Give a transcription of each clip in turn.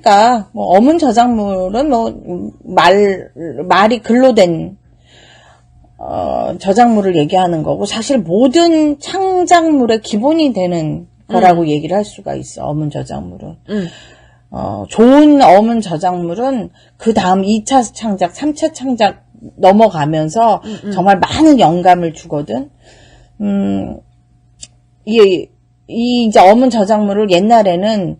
그러니까 뭐 어문 저작물은 뭐 말 말이 글로 된 어, 저작물을 얘기하는 거고 사실 모든 창작물의 기본이 되는 거라고 얘기를 할 수가 있어 어문 저작물은. 음. 어, 좋은 어문 저작물은 그 다음 2차 창작, 3차 창작 넘어가면서 정말 많은 영감을 주거든. 음, 이, 이 이제 어문 저작물을 옛날에는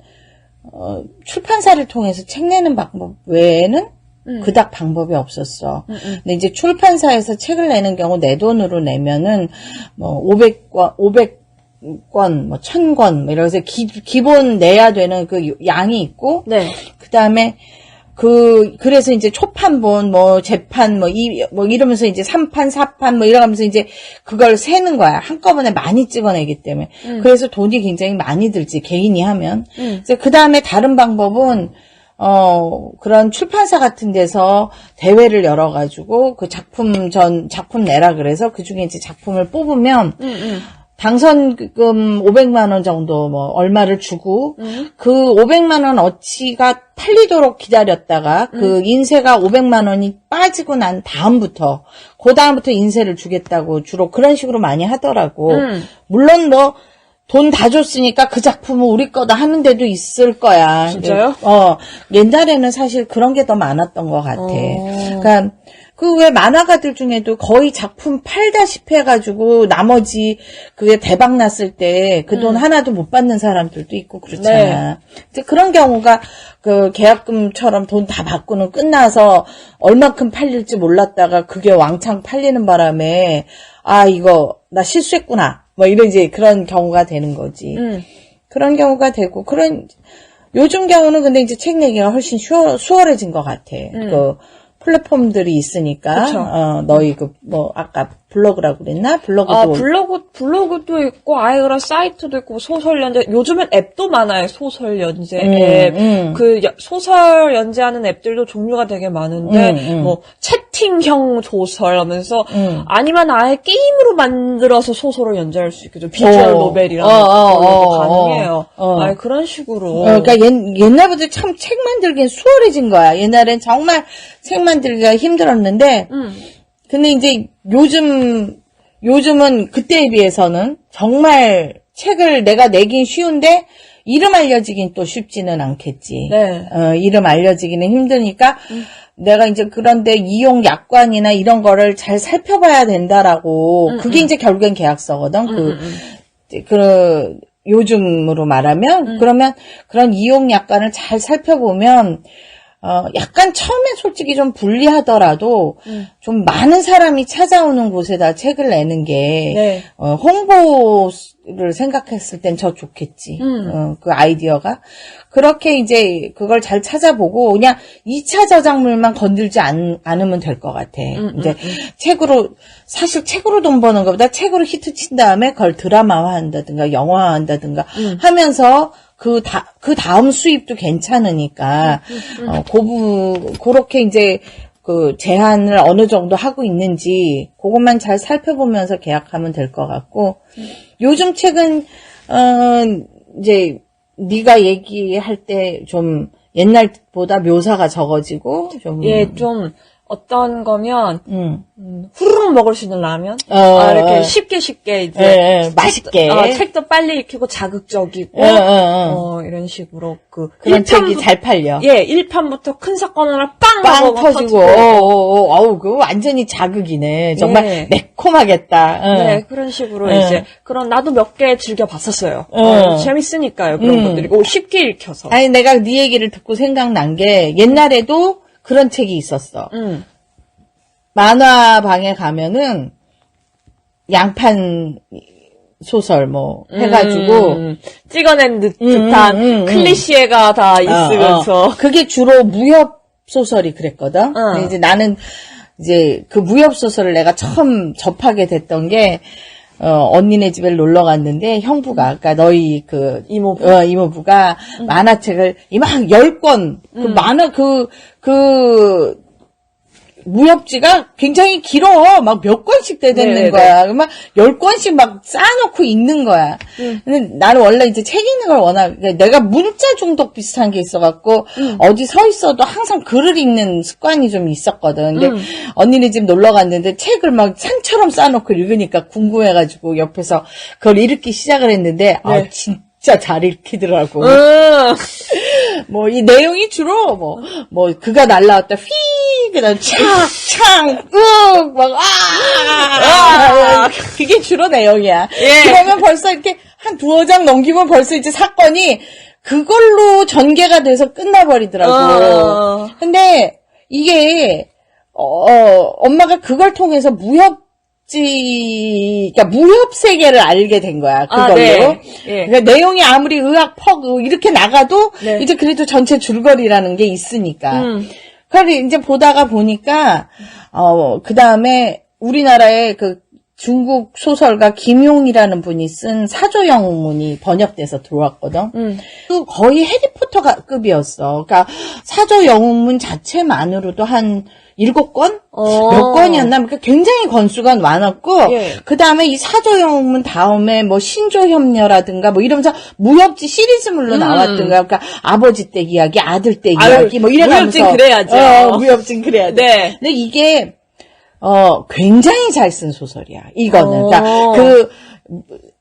어, 출판사를 통해서 책 내는 방법 외에는 그닥 방법이 없었어. 근데 이제 출판사에서 책을 내는 경우 내 돈으로 내면은 뭐 500권, 500 권, 뭐 1000권, 뭐 이러면서 기, 기본 내야 되는 그 양이 있고, 네. 그 다음에 그 그래서 이제 초판본 뭐 재판 뭐이뭐 이러면서 이제 3판 4판 뭐 이러면서 이제 그걸 세는 거야. 한꺼번에 많이 찍어내기 때문에. 그래서 돈이 굉장히 많이 들지 개인이 하면. 그래서 그 다음에 다른 방법은 어 그런 출판사 같은 데서 대회를 열어가지고 그 작품 전 작품 내라 그래서 그 중에 이제 작품을 뽑으면 당선금 500만 원 정도 뭐 얼마를 주고 그 500만 원 어치가 팔리도록 기다렸다가 그 인세가 500만 원이 빠지고 난 다음부터 그 다음부터 인세를 주겠다고 주로 그런 식으로 많이 하더라고. 물론 뭐 돈 다 줬으니까 그 작품은 우리 거다 하는 데도 있을 거야. 진짜요? 어, 옛날에는 사실 그런 게 더 많았던 것 같아. 어. 그러니까 그 왜 만화가들 중에도 거의 작품 팔다시피 해가지고 나머지 그게 대박 났을 때 그 돈 하나도 못 받는 사람들도 있고 그렇잖아. 이제 그런 경우가 그 계약금처럼 돈 다 받고는 끝나서 얼마큼 팔릴지 몰랐다가 그게 왕창 팔리는 바람에 아 이거 나 실수했구나. 뭐 이런 이제 그런 경우가 되는 거지. 음. 그런 경우가 되고 그런 요즘 경우는 근데 이제 책 내기가 훨씬 수월, 수월해진 것 같아. 그 플랫폼들이 있으니까 음. 그쵸. 어, 너희 그 뭐 아까 블로그라고 그랬나? 블로그도 아, 블로그, 블로그도 있고, 아예 그런 사이트도 있고, 소설 연재, 요즘엔 앱도 많아요, 소설 연재 음, 앱. 음. 그, 여- 소설 연재하는 앱들도 종류가 되게 많은데, 음, 음. 뭐, 채팅형 소설 하면서, 음. 아니면 아예 게임으로 만들어서 소설을 연재할 수 있겠죠. 비주얼 어. 노벨이라는 어, 어, 것도 어, 가능해요. 어, 어. 아예 그런 식으로. 어, 그러니까 옛, 옛날보다 참 책 만들기엔 수월해진 거야. 옛날엔 정말 책 만들기가 힘들었는데, 음. 근데 이제 요즘, 요즘은 그때에 비해서는 정말 책을 내가 내긴 쉬운데, 이름 알려지긴 또 쉽지는 않겠지. 네. 어, 이름 알려지기는 힘드니까, 내가 이제 그런데 이용 약관이나 이런 거를 잘 살펴봐야 된다라고, 그게 이제 결국엔 계약서거든. 그, 이제 그 요즘으로 말하면 그러면 그런 이용 약관을 잘 살펴보면 어 약간 처음에 솔직히 좀 불리하더라도 좀 많은 사람이 찾아오는 곳에다 책을 내는 게 네. 어, 홍보 를 생각했을 땐더 좋겠지. 음. 어, 그 아이디어가. 그렇게 이제 그걸 잘 찾아보고 그냥 2차 저작물만 건들지 않, 않으면 될 것 같아. 음, 이제 책으로, 사실 책으로 돈 버는 것보다 책으로 히트 친 다음에 그걸 드라마화 한다든가 영화화 한다든가 음. 하면서 그 다, 그 다음 수입도 괜찮으니까, 음, 어, 고부, 그렇게 이제 그 제한을 어느 정도 하고 있는지 그것만 잘 살펴보면서 계약하면 될 것 같고 요즘 책은 어 이제 네가 얘기할 때 좀 옛날보다 묘사가 적어지고 좀 예, 좀, 어떤 거면, 음. 음, 후루룩 먹을 수 있는 라면? 어, 아, 이렇게 어. 쉽게 쉽게 이제. 예, 예, 맛있게 어, 책도 빨리 읽히고 자극적이고, 예, 예, 예. 어, 이런 식으로 그. 그런 1편부 책이 잘 팔려. 예, 1편부터 큰 사건 하나 빵! 빵 하고 막 터지고, 어, 어, 어, 어우, 그거 완전히 자극이네. 정말 예. 매콤하겠다. 응. 네, 그런 식으로 예. 이제, 그런, 나도 몇 개 즐겨 봤었어요. 예. 어, 재밌으니까요, 그런 음. 것들이. 오, 쉽게 읽혀서. 아니, 내가 네 얘기를 듣고 생각난 게 옛날에도 그런 책이 있었어. 음. 만화방에 가면은 양판 소설 뭐 해가지고 음, 찍어낸 듯, 음, 듯한 음, 음, 음. 클리시에가 다 어, 있으면서. 어. 그게 주로 무협 소설이 그랬거든. 어. 근데 이제 나는 이제 그 무협 소설을 내가 처음 접하게 됐던 게 어, 언니네 집에 놀러 갔는데 형부가 그러니까 너희 그 이모부? 어, 이모부가 만화책을 이막 열권그 만화 그그 무협지가 굉장히 길어. 막 몇 권씩 되는 네네네. 거야. 막열 권씩 막 쌓아놓고 읽는 거야. 음. 근데 나는 원래 이제 책 읽는 걸 워낙, 그러니까 내가 문자 중독 비슷한 게 있어갖고, 음. 어디 서 있어도 항상 글을 읽는 습관이 좀 있었거든. 근데 음. 언니네 집 놀러 갔는데 책을 막 산처럼 쌓아놓고 읽으니까 궁금해가지고 옆에서 그걸 읽기 시작을 했는데, 아, 네. 진짜 잘 읽히더라고. 음. 뭐, 이 내용이 주로, 뭐, 뭐, 그가 날라왔다, 휘, 그 다음, 착, 창, 윽, 막, 아! 그게 주로 내용이야. 예. 그러면 벌써 이렇게 한 두어 장 넘기면 벌써 이제 사건이 그걸로 전개가 돼서 끝나버리더라고. 어. 근데 이게, 어, 엄마가 그걸 통해서 무협 지, 그러니까 무협 세계를 알게 된 거야. 그걸로. 아, 네. 예. 그러니까 내용이 아무리 의학, 퍽, 이렇게 나가도 네. 이제 그래도 전체 줄거리라는 게 있으니까. 음. 그걸 이제 보다가 보니까, 어, 그 다음에 우리나라의 그 중국 소설가 김용이라는 분이 쓴 사조영문이 번역돼서 들어왔거든. 음. 그 거의 해리포터 급이었어. 그러니까 사조영문 자체만으로도 한 일곱 권? 어. 몇 권이었나? 그러니까 굉장히 권수가 많았고, 예. 그 다음에 이 사조영문 다음에 뭐 신조협녀라든가 뭐 이러면서 무협지 시리즈물로 음. 나왔던 거야. 그러니까 아버지 때 이야기, 아들 때 아유, 이야기, 뭐 이래가면서. 무협지는 그래야죠. 어, 무협진 그래야 돼. 네. 근데 이게, 어, 굉장히 잘 쓴 소설이야. 이거는. 어. 그러니까 그,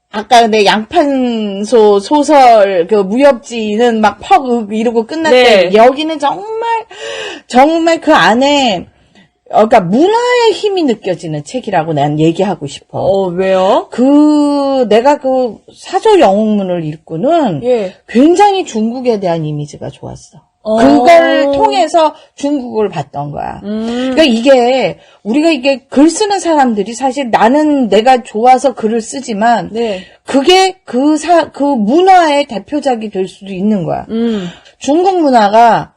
아까 내 양판소 소설 그 무협지는 막 퍽 이러고 끝났대. 네. 여기는 정말 정말 그 안에 어, 그러니까 문화의 힘이 느껴지는 책이라고 난 얘기하고 싶어. 어, 왜요? 그 내가 그 사조 영웅문을 읽고는 예. 굉장히 중국에 대한 이미지가 좋았어. 어. 그걸 통해서 중국을 봤던 거야. 음. 그러니까 이게 우리가 이게 글 쓰는 사람들이 사실 나는 내가 좋아서 글을 쓰지만 네. 그게 그 사, 그 문화의 대표작이 될 수도 있는 거야. 음. 중국 문화가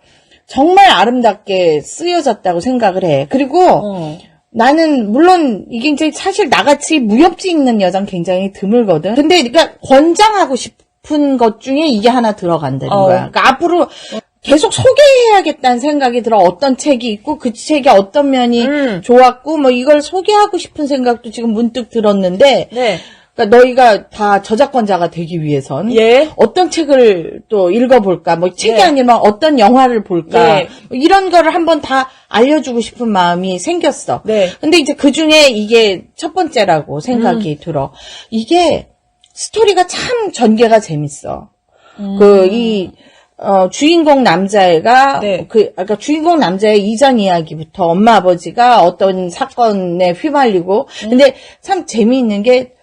정말 아름답게 쓰여졌다고 생각을 해. 그리고 어. 나는 물론 이게 이제 사실 나같이 무협지 읽는 여자는 굉장히 드물거든. 근데 그러니까 권장하고 싶은 것 중에 이게 하나 들어간다는 어. 거야. 그러니까 앞으로 계속 소개해야겠다는 생각이 들어. 어떤 책이 있고 그 책의 어떤 면이 음. 좋았고 뭐 이걸 소개하고 싶은 생각도 지금 문득 들었는데 네. 그러니까 너희가 다 저작권자가 되기 위해선 예. 어떤 책을 또 읽어볼까? 뭐 책이 네. 아니면 어떤 영화를 볼까? 예. 뭐 이런 거를 한번 다 알려주고 싶은 마음이 생겼어. 네. 근데 이제 그 중에 이게 첫 번째라고 생각이 음. 들어. 이게 스토리가 참 전개가 재밌어. 음. 그, 이, 어, 주인공 남자애가, 네. 그, 아까 주인공 남자의 이전 이야기부터 엄마 아버지가 어떤 사건에 휘말리고, 음. 근데 참 재미있는 게,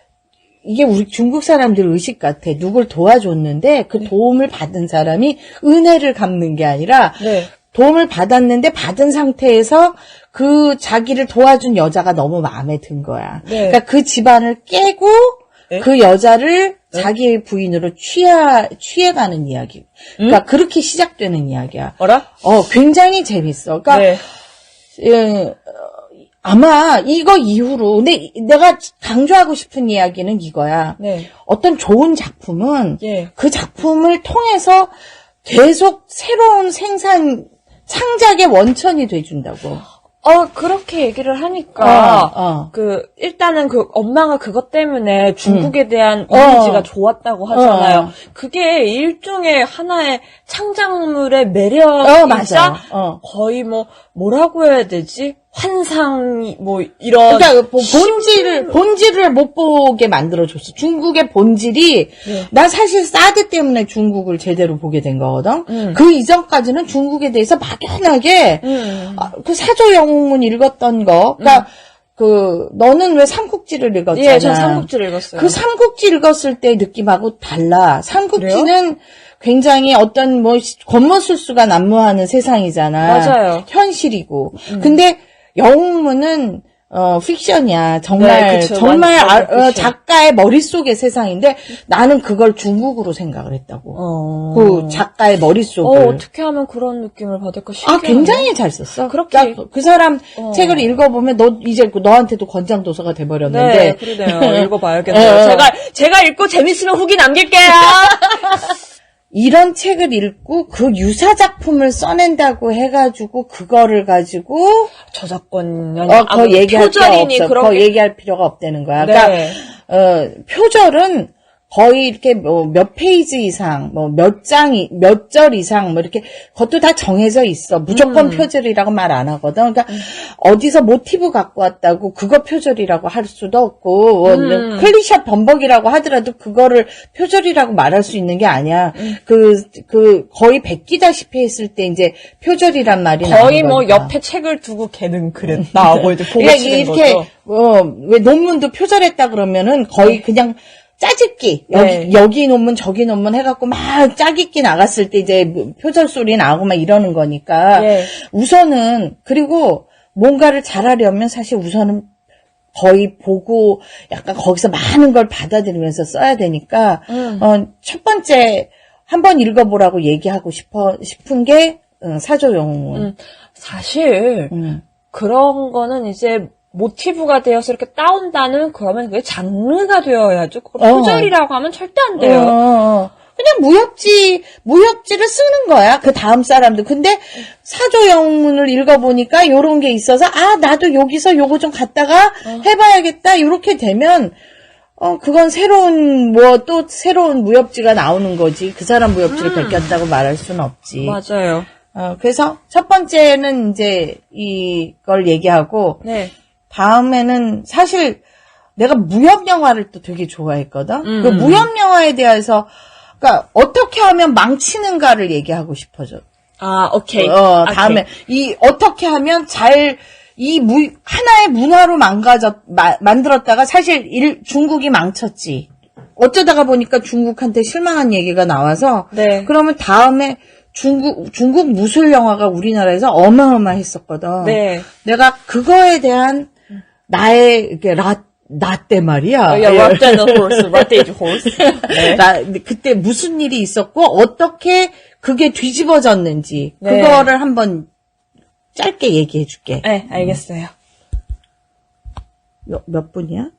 이게 우리 중국 사람들 의식 같아. 누굴 도와줬는데 그 도움을 받은 사람이 은혜를 갚는 게 아니라 네. 도움을 받았는데 받은 상태에서 그 자기를 도와준 여자가 너무 마음에 든 거야. 네. 그러니까 그 집안을 깨고 네. 그 여자를 자기의 부인으로 취하, 취해가는 이야기. 그러니까 그렇게 시작되는 이야기야. 어라? 어, 굉장히 재밌어. 그러니까 네. 예, 어, 아마 이거 이후로 근데 내가 강조하고 싶은 이야기는 이거야. 네. 어떤 좋은 작품은 예. 그 작품을 통해서 계속 새로운 생산 창작의 원천이 돼준다고. 어, 그렇게 얘기를 하니까, 어, 어. 그, 일단은 그, 엄마가 그것 때문에 중국에 대한 어. 이미지가 좋았다고 하잖아요. 어. 그게 일종의 하나의 창작물의 어, 매력이자, 맞아. 어. 거의 뭐, 뭐라고 해야 되지? 환상이, 뭐, 이런. 그러니까 보- 본질을 본질을 못 보게 만들어줬어. 중국의 본질이 네. 나 사실 사드 때문에 중국을 제대로 보게 된 거거든. 음. 그 이전까지는 중국에 대해서 막연하게 음. 아, 그 사조 영웅문 읽었던 거. 그러니까 그 너는 왜 삼국지를 읽었잖아. 예, 전 삼국지를 읽었어요. 그 삼국지 읽었을 때 느낌하고 달라. 삼국지는 굉장히 어떤 뭐 겉멋술수가 난무하는 세상이잖아. 맞아요. 현실이고. 근데 영웅문은 어 픽션이야. 정말 네, 그쵸. 정말 아- 어. 작가의 머릿속의 세상인데 나는 그걸 중국으로 생각을 했다고. 어. 그 작가의 어, 머릿속을. 어 떻게 하면 그런 느낌을 받을까 아, 신기하네. 굉장히 잘 썼어. 그렇게- 그러니까 그 사람 어. 책을 읽어보면 너 이제 그 너한테도 권장 도서가 네, 돼버렸는데. 그러네요. 읽어봐야겠네요. 어. 제가, 제가 읽고 재밌으면 후기 남길게요. 이런 책을 읽고 그 유사 작품을 써낸다고 해가지고 그거를 가지고 저작권 어, 더 얘기할 필요 없어. 그런 더게 얘기할 필요가 없다는 거야. 그러니까 네. 어, 표절은 거의 이렇게 뭐 몇 페이지 이상, 뭐 몇 장, 몇절 이상, 뭐 이렇게 그것도 다 정해져 있어. 무조건 음. 표절이라고 말 안 하거든. 그러니까 어디서 모티브 갖고 왔다고 그거 표절이라고 할 수도 없고, 뭐 음. 클리셰 범벅이라고 하더라도 그거를 표절이라고 말할 수 있는 게 아니야. 음. 그, 그 거의 베끼다시피 했을 때 이제 표절이란 말이 거의 뭐 거니까. 옆에 책을 두고 걔는 그랬다. 뭐 이제 보고 그러니까 이렇게 거죠. 어, 왜 논문도 표절했다 그러면은 거의 그냥 짜집기 여기 네. 여기 논문 저기 논문 해갖고 막 짜깁기 나갔을 때 이제 뭐 표절 소리 나오고 막 이러는 거니까 예. 우선은 그리고 뭔가를 잘하려면 사실 우선은 거의 보고 약간 거기서 많은 걸 받아들이면서 써야 되니까 음. 어, 첫 번째 한번 읽어보라고 얘기하고 싶어 싶은 게 어, 사조영문. 음. 사실 음. 그런 거는 이제 모티브가 되어서 이렇게 따온다는 그러면 그게 장르가 되어야죠. 그걸 어. 표절이라고 하면 절대 안 돼요. 어, 그냥 무협지, 무협지를 쓰는 거야. 그 다음 사람도. 근데 사조영문을 읽어보니까 요런 게 있어서, 아, 나도 여기서 요거 좀 갖다가 해봐야겠다. 요렇게 되면, 어, 그건 새로운, 뭐, 또 새로운 무협지가 나오는 거지. 그 사람 무협지를 베꼈다고 말할 수는 없지. 맞아요. 어, 그래서 첫 번째는 이제 이걸 얘기하고, 네. 다음에는 사실 내가 무협 영화를 또 되게 좋아했거든. 음. 그 무협 영화에 대해서 그러니까 어떻게 하면 망치는가를 얘기하고 싶어져. 아, 오케이. 어, 오케이. 다음에 이 어떻게 하면 잘 이 무, 하나의 문화로 망가졌 마- 만들었다가 사실 일, 중국이 망쳤지. 어쩌다가 보니까 중국한테 실망한 얘기가 나와서 네. 그러면 다음에 중국 중국 무술 영화가 우리나라에서 어마어마했었거든. 네. 내가 그거에 대한 나의 이렇게 라 나때 말이야. 어, 야, the Horse, the Horse. 네. 나 그때 무슨 일이 있었고 어떻게 그게 뒤집어졌는지 네. 그거를 한번 짧게 얘기해 줄게. 네, 알겠어요. 몇, 몇 분이야?